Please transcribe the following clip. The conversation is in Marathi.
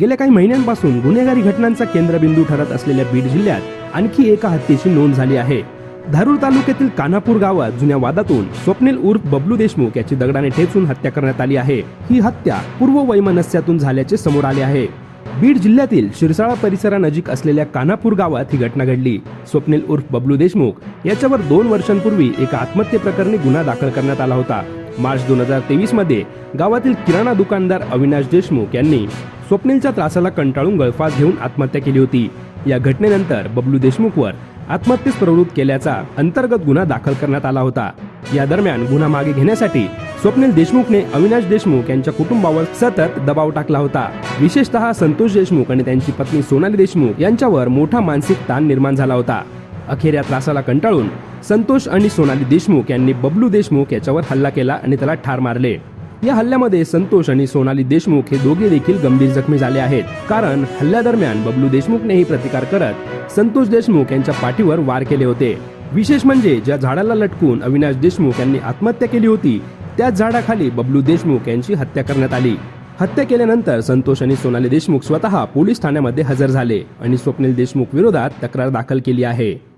गेल्या काही महिन्यांपासून गुन्हेगारी घटनांचा केंद्रबिंदू ठरत असलेल्या बीड जिल्ह्यात आणखी एका हत्येची नोंद झाली आहे. धारूर तालुक्यातील कानापूर गावात जुन्या वादातून स्वप्नील उर्फ बबलू देशमुख याची दगडाने ठेचून हत्या करण्यात आली आहे. ही हत्या पूर्व वैमनस्यातून झाल्याचे समोर आले आहे. बीड जिल्ह्यातील शिरसाळा परिसरानजीक असलेल्या कानापूर गावात ही घटना घडली. स्वप्नील उर्फ बबलू देशमुख याच्यावर दोन वर्षांपूर्वी एका आत्महत्येप्रकरणी गुन्हा दाखल करण्यात आला होता. मार्च दोन हजार तेवीसमध्ये गावातील किराणा दुकानदार अविनाश देशमुख यांनी स्वप्नीलच्या त्रासाला कंटाळून गळफास घेऊन आत्महत्या केली होती. या घटनेनंतर बबलू देशमुखवर आत्महत्येस प्रवृत्त केल्याचा अंतर्गत गुन्हा दाखल करण्यात आला होता. या दरम्यान गुन्हा मागे घेण्यासाठी स्वप्नील देशमुखने अविनाश देशमुख यांच्या कुटुंबावर सतत दबाव टाकला होता. विशेषतः संतोष देशमुख आणि त्यांची पत्नी सोनाली देशमुख यांच्यावर मोठा मानसिक ताण निर्माण झाला होता. अखेर या त्रासाला कंटाळून संतोष आणि सोनाली देशमुख यांनी बबलू देशमुख याच्यावर हल्ला केला आणि त्याला ठार मारले. या हल्ल्यामध्ये संतोष आणि सोनाली देशमुख हे दोघे देखील गंभीर जखमी झाले आहेत. कारण हल्ल्यादरम्यान बबलू देशमुखनेही प्रतिकार करत संतोष देशमुख यांच्या पाठीवर वार केले होते. विशेष म्हणजे ज्या झाडाला लटकून अविनाश देशमुख यांनी आत्महत्या केली होती त्याच झाडाखाली बबलू देशमुख यांची हत्या करण्यात आली. हत्या केल्यानंतर संतोष आणि सोनाली देशमुख स्वतः पोलीस ठाण्यामध्ये हजर झाले आणि स्वप्नील देशमुख विरोधात तक्रार दाखल केली आहे.